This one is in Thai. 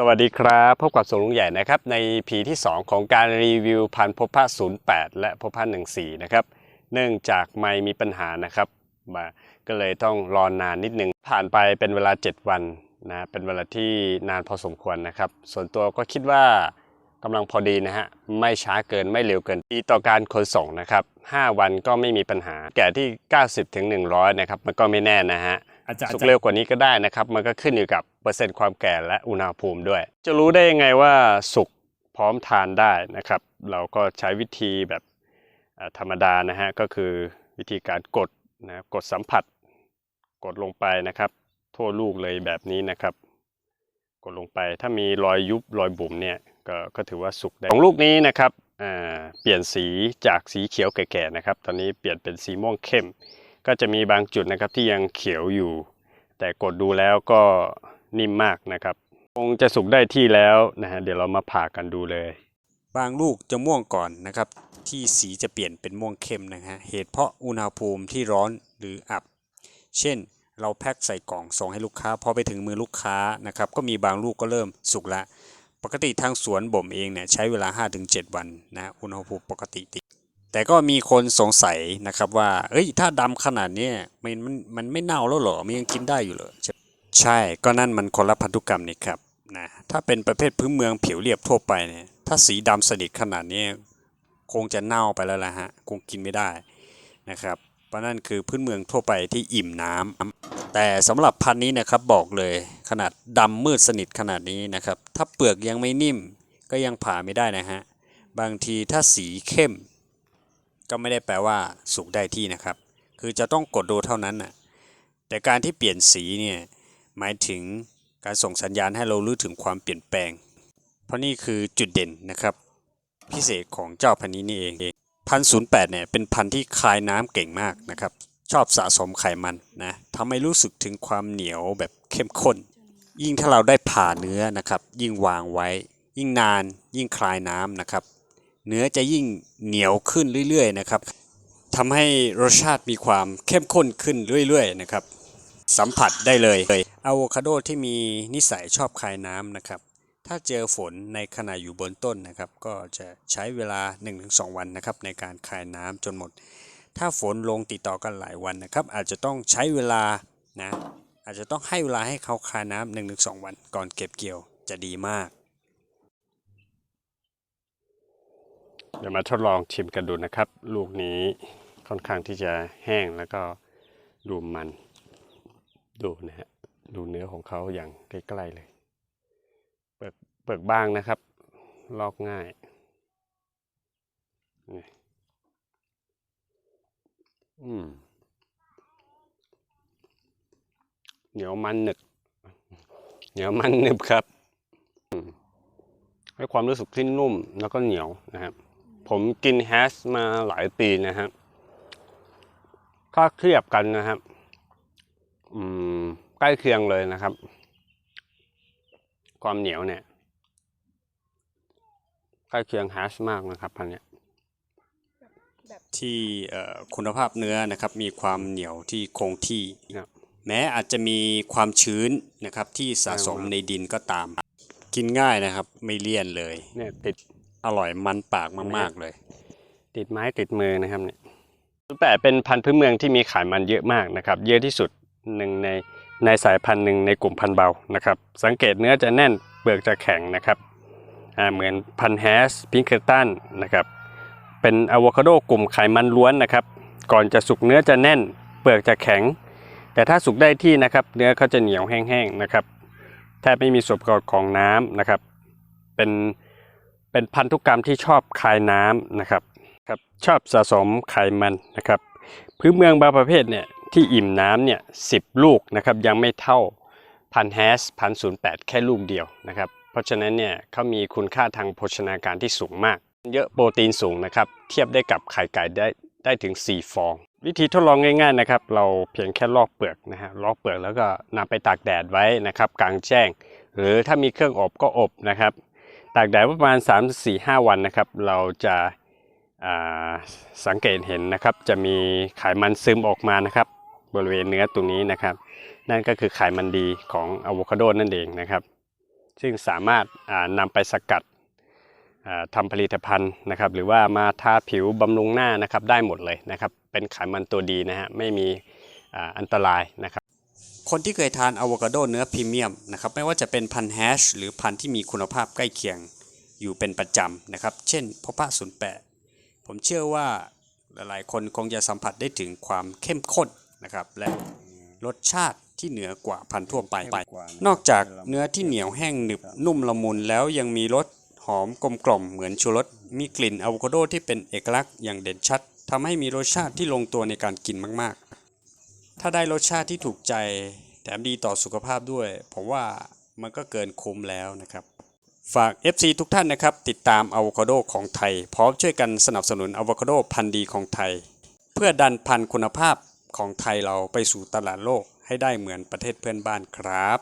สวัสดีครับ พบกับสวนลุงใหญ่นะครับในพีที่ 2 ของการรีวิวพันธุ์พบพระ08 และพบพระ14 นะครับ เนื่องจากไม่มีปัญหานะครับมาก็เลยต้องรอนานนิดนึง ผ่านไปเป็นเวลา 7 วันนะเป็นเวลาที่นานพอสมควรนะครับ ส่วนตัวก็คิดว่ากำลังพอดีนะฮะไม่ช้าเกินไม่เร็วเกินดีต่อการขนส่งนะครับ 5 วันก็ไม่มีปัญหา แก่ที่ 90ถึง100 นะครับมันก็ไม่แน่นะฮะอาจจะสุกเร็วกว่านี้ก็ได้นะครับ มันก็ขึ้นอยู่กับ เปอร์เซ็นต์ความแก่และอุณหภูมิด้วย จะรู้ได้ยังไงว่าสุกพร้อมทานได้นะครับ เราก็ใช้วิธีแบบธรรมดานะฮะก็คือวิธีการกดนะกดสัมผัส กดลงไปนะครับทั่วลูกเลยแบบนี้นะครับ กดลงไปถ้ามีรอยยุบรอยบุ๋มเนี่ยก็ก็ถือว่าสุกได้ของลูกนี้นะครับเปลี่ยนสีจากสีเขียวแก่ๆนะครับ ตอนนี้เปลี่ยนเป็นสีม่วงเข้ม ก็จะมีบางจุดนะครับที่ยังเขียวอยู่ แต่กดดูแล้วก็ นิ่มมากนะครับ คงจะสุกได้ที่แล้วนะฮะเดี๋ยวเรามาผ่ากันดูเลย บางลูกจะม่วงก่อนนะครับ ที่สีจะเปลี่ยนเป็นม่วงเข้มนะฮะเหตุเพราะอุณหภูมิที่ร้อนหรืออับ เช่น เราแพ็คใส่กล่องส่งให้ลูกค้าพอไปถึงมือลูกค้านะครับก็มีบางลูกก็เริ่มสุกละ ปกติทางสวนบ่มเองเนี่ยใช้เวลา 5-7 วันนะอุณหภูมิปกติดีแต่ก็มีคนสงสัยนะครับว่า เอ้ย ถ้าดำขนาดนี้มันมันมันไม่เน่าแล้วเหรอ มันยังกินได้อยู่เหรอ ใช่ก็นั่นมันคนละพันธุกรรมนี่ครับนะถ้าเป็นประเภทพื้นเมืองผิวเรียบทั่วไปเนี่ยถ้าสีดำสนิทขนาดนี้คงจะเน่าไปแล้วล่ะฮะคงกินไม่ได้นะครับเพราะนั่นคือพื้นเมืองทั่วไปที่อิ่มน้ำแต่สำหรับพันนี้นะครับบอกเลยขนาดดำมืดสนิทขนาดนี้นะครับ ถ้าเปลือกยังไม่นิ่มก็ยังผ่าไม่ได้นะฮะบางทีถ้าสีเข้ม ก็ไม่ได้แปลว่าสุกได้ที่นะครับ คือจะต้องกดดูเท่านั้นน่ะแต่การที่เปลี่ยนสีเนี่ย หมายถึงการส่งสัญญาณให้เรารู้ถึงความเปลี่ยนแปลง เพราะนี่คือจุดเด่นนะครับ พิเศษของเจ้าพันธุ์นี้นี่เองพันศูนย์แปดเนี่ยเป็นพันธุ์ที่คายน้ำเก่งมากนะครับ ชอบสะสมไขมันนะทำให้รู้สึกถึงความเหนียวแบบเข้มข้น ยิ่งถ้าเราได้ผ่าเนื้อนะครับ ยิ่งวางไว้ ยิ่งนาน ยิ่งคลายน้ำนะครับ เนื้อจะยิ่งเหนียวขึ้นเรื่อยๆนะครับทำให้รสชาติมีความเข้มข้นขึ้นเรื่อยๆนะครับ สัมผัสได้เลยอะโวคาโดที่มีนิสัยชอบคายน้ำนะครับ ถ้าเจอฝนในขณะอยู่บนต้นนะครับ ก็จะใช้เวลา 1-2 วันนะครับในการคายน้ำจนหมด ถ้าฝนลงติดต่อกันหลายวันนะครับ อาจจะต้องใช้เวลานะอาจจะต้องให้เวลาให้เขาคายน้ำหนึ่งถึงสองวันก่อนเก็บเกี่ยวจะดีมาก เดี๋ยวมาทดลองชิมกันดูนะครับ ลูกนี้ค่อนข้างที่จะแห้งแล้วก็ดูมัน ดูนะฮะดูเนื้อของเขาอย่างใกล้ๆเลยเปลือกเปลือกบางนะครับ ลอกง่ายนี่อืมเหนียวมันหนึบเหนียวมันหนึบครับให้ความรู้สึกที่นุ่มแล้วก็เหนียวนะครับ ผมกินแฮชมาหลายปีนะครับถ้าเทียบกันนะครับ อืมใกล้เคียงเลยนะครับ ความเหนียวเนี่ย ใกล้เคียงแฮชมากนะครับพันเนี้ยที่เอ่อคุณภาพเนื้อนะครับ มีความเหนียวที่คงที่ครับแม้อาจจะมีความชื้นนะครับ ที่สะสมใช่ครับในดินก็ตาม กินง่ายนะครับ ไม่เลี่ยนเลย เนี่ยติดอร่อยมันปากมากๆเลย ติดไม้ติดมือนะครับเนี่ยแปดเป็นพันธุ์พื้นเมืองที่มีไขมันเยอะมากนะครับ เยอะที่สุด หนึ่งในในสายพันธุ์หนึ่งในกลุ่มพันธุ์เบานะครับ สังเกตเนื้อจะแน่นเปลือกจะแข็งนะครับเหมือนพันธุ์แฮสพิงเกอร์ตันนะครับเป็นอะโวคาโดกลุ่มไขมันล้วนนะครับ ก่อนจะสุกเนื้อจะแน่น เปลือกจะแข็ง แต่ถ้าสุกได้ที่นะครับ เนื้อเขาจะเหนียวแห้งๆนะครับแทบไม่มีส่วนประกอบของน้ำนะครับ เป็นเป็นพันธุกรรมที่ชอบคายน้ำนะครับครับชอบสะสมไขมันนะครับ พื้นเมืองบางประเภทเนี่ย ที่อิ่มน้ำเนี่ยสิบลูกนะครับยังไม่เท่าพันแฮสพันศูนย์แปดแค่ลูกเดียวนะครับ เพราะฉะนั้นเนี่ยเขามีคุณค่าทางโภชนาการที่สูงมาก เยอะโปรตีนสูงนะครับ เทียบได้กับไข่ไก่ได้ได้ถึง 4 ฟอง วิธีทดลองง่ายๆนะครับ เราเพียงแค่ลอกเปลือกนะฮะลอกเปลือกแล้วก็นำไปตากแดดไว้นะครับกลางแจ้ง หรือถ้ามีเครื่องอบก็อบนะครับ ตากแดดประมาณ 3-4-5 วันนะครับ เราจะาสังเกตเห็นนะครับ จะมีไขมันซึมออกมานะครับ บริเวณเนื้อตรงนี้นะครับ นั่นก็คือไขมันดีของอะโวคาโดนั่นเองนะครับ ซึ่งสามารถอ่านำไปสกัดอ่าทำผลิตภัณฑ์นะครับ หรือว่ามาทาผิวบำรุงหน้านะครับได้หมดเลยนะครับ เป็นไขมันตัวดีนะฮะไม่มีอันตรายนะครับ คนที่เคยทานอะโวคาโดเนื้อพรีเมียมนะครับไม่ว่าจะเป็นพันแฮชหรือพันที่มีคุณภาพใกล้เคียงอยู่เป็นประจำนะครับ เช่นพพะศูนย์แปดผมเชื่อว่าหลายๆ คนคงจะสัมผัสได้ถึงความเข้มข้น นะครับและรสชาติที่เหนือกว่าพันธุ์ทั่วไป นอกจากเนื้อที่เหนียวแห้งหนึบนุ่มละมุนแล้วยังมีรสหอมกลมกล่อมเหมือนชูรส มีกลิ่นอะโวคาโดที่เป็นเอกลักษณ์อย่างเด่นชัดทำให้มีรสชาติที่ลงตัวในการกินมาก ๆ ถ้าได้รสชาติที่ถูกใจ แถมดีต่อสุขภาพด้วย ผมว่ามันก็เกินคุ้มแล้วนะครับ ฝาก FC ทุกท่านนะครับ ติดตามอะโวคาโดของไทย พร้อมช่วยกันสนับสนุนอะโวคาโดพันธุ์ดีของไทย เพื่อดันพันธุ์คุณภาพ ของไทยเราไปสู่ตลาดโลกให้ได้เหมือนประเทศเพื่อนบ้านครับ